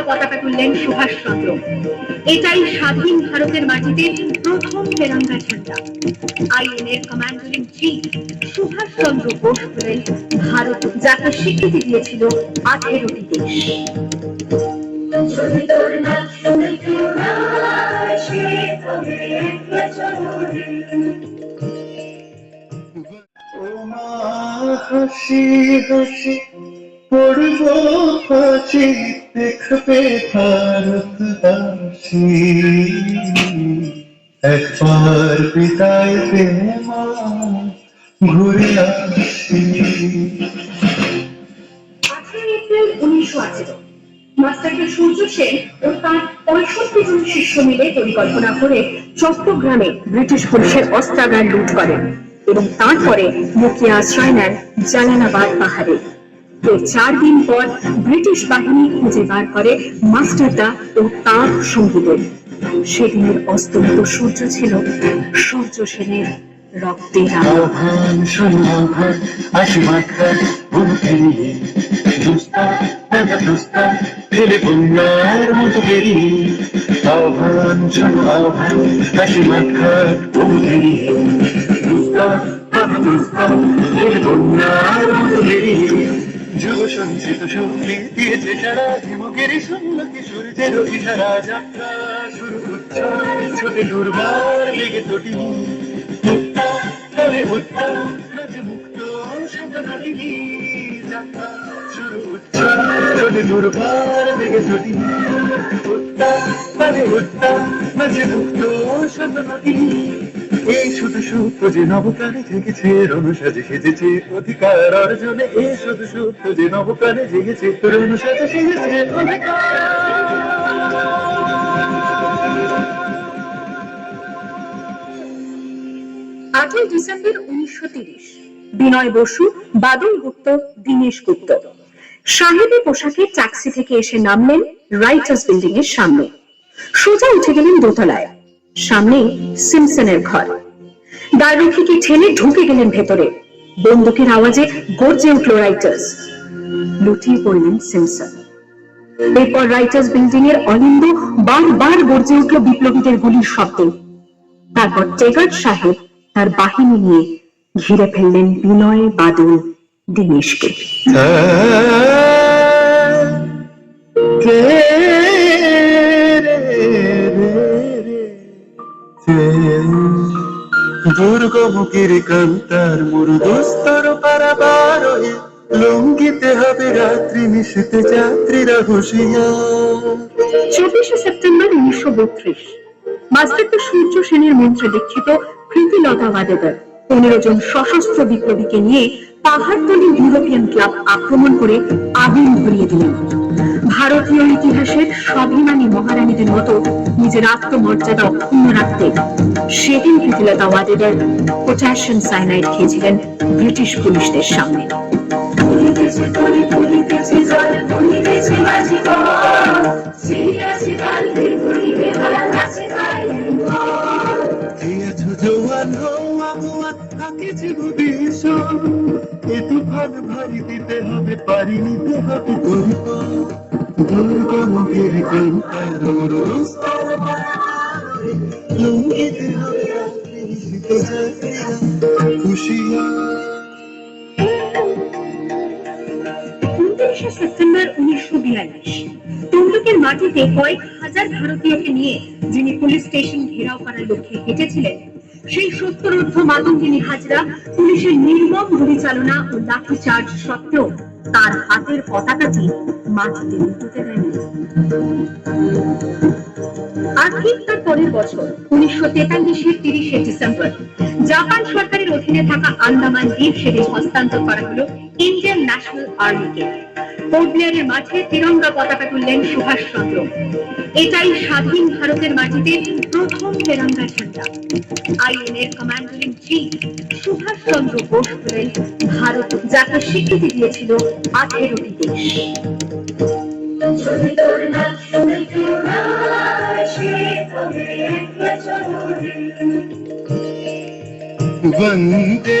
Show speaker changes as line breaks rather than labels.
তিরঙ্গা পতাকা তুললেন সুভাষচন্দ্র এটাই স্বাধীন ভারতের মাটিতে প্রথম তেরঙ্গা ঝান্ডা আইএনএর commander in chief Subhas Chandra Bose হলেন ভারত যাকে স্বীকৃতি দিয়েছিল আঠেরোটি দেশ।
হাসি হাসি পড়ব হাসি দেখবে ভারতবাসী একবার বিদায় ঘুরে আসি
মাস্টারকে সূর্য সেন ও তার পঁয়ষট্টি জন শিষ্য মিলে পরিকল্পনা করে চট্টগ্রামে ব্রিটিশ লুট করেন এবং তারপরে মুখিয়া আশ্রয় নেন জালানাবাদ পাহাড়ে। এর চার দিন পর ব্রিটিশ বাহিনী খুঁজে বার করে মাস্টারদা ও তার সঙ্গীদের। সেদিনের অস্তমিত সূর্য ছিল সূর্য সেনের রক্তের
আহ্বান, শোনো, আহ্বান আসি মাথার দুস্তা দুস্তা ফেলে মতো বেরিয়ে যুব শক্তি দিয়েছে সারা ঝিমুকের সন্ন্যতি সূর্যের ইশারা শুরু ছোটে দুর্বার লেগে তোটি মুক্তা তবে মুক্তা মুক্ত সাধনাটিনি যাত্রা শুরু ছোটে এই শুধু যে জেগেছে সেজেছে অধিকার অর্জনে। এই শুধু যে জেগেছে সেজেছে
আটই ডিসেম্বর উনিশশো তিরিশ, বিনয় বসু, বাদল গুপ্ত, দীনেশ গুপ্ত। সাহেবী পোশাকে ট্যাক্সি থেকে এসে নামলেন রাইটার্স বিল্ডিং এর সামনে। সোজা উঠে গেলেন দোতলায়। সামনে সিমসনের ঘর। দ্বাররক্ষীকে ঠেলে ঢুকে গেলেন ভেতরে। বন্দুকের আওয়াজে গর্জে উঠল রাইটার্স। লুটিয়ে পড়লেন সিমসন। এরপর রাইটার্স বিল্ডিং এর অলিন্দ বারবার গর্জে উঠল বিপ্লবীদের গুলির শব্দে। তারপর টেগার্ড সাহেব তার বাহিনী নিয়ে ঘিরে ফেললেন বিনয় বাদল দীনেশকে।
কে দুর্গমুখীর কান্তার লঙ্ঘিতে হবে রাত্রি যাত্রীরা
চব্বিশে সেপ্টেম্বর উনিশশো বত্রিশ মাস্টারদা সূর্য সেনের মন্ত্রে দীক্ষিত প্রীতিলতা ওয়াদেদার পনেরো জন সশস্ত্র বিপ্লবীকে নিয়ে পাহাড়তলি ইউরোপিয়ান ক্লাব আক্রমণ করে আগুন ধরিয়ে দিলেন। ভারতীয় ইতিহাসের স্বাভিমানী মহারানীদের মতো নিজের আত্মমর্যাদা অক্ষুণ্ণ রাখতে সেদিন প্রীতিলতা ওয়াদেদার পটাশিয়াম সাইনাইড খেয়েছিলেন ব্রিটিশ পুলিশদের সামনে। উনত্রিশে সেপ্টেম্বর উনিশশো বিয়াল্লিশ, তমলুকের মাটিতে কয়েক হাজার ভারতীয়কে নিয়ে যিনি পুলিশ স্টেশন ঘেরাও করার লক্ষ্যে হেঁটেছিলেন সেই সত্তরোর্ধ মাতঙ্গিনী হাজরা পুলিশের নির্মম গুলিচালনা ও লাঠিচার্জ সত্ত্বেও তার হাতের পতাকাটি মাটিতে উঠতে দেয়নি। আর ঠিক তার পরের বছর, উনিশশো তেতাল্লিশের তিরিশে ডিসেম্বর, জাপান সরকারের অধীনে থাকা আন্দামান দ্বীপ সেদিন হস্তান্তর করা হলো ইন্ডিয়ান ন্যাশনাল আর্মিকে। কোচবিহারের মাঝে তিরঙ্গা পতাকা তুললেন সুভাষচন্দ্র এটাই স্বাধীন ভারতের মাটিতে প্রথম তেরঙ্গা ঝান্ডা। আইএনএর commander in chief Subhas Chandra Bose হলেন ভারত যাকে স্বীকৃতি দিয়েছিল আঠেরোটি দেশ।
বন্দে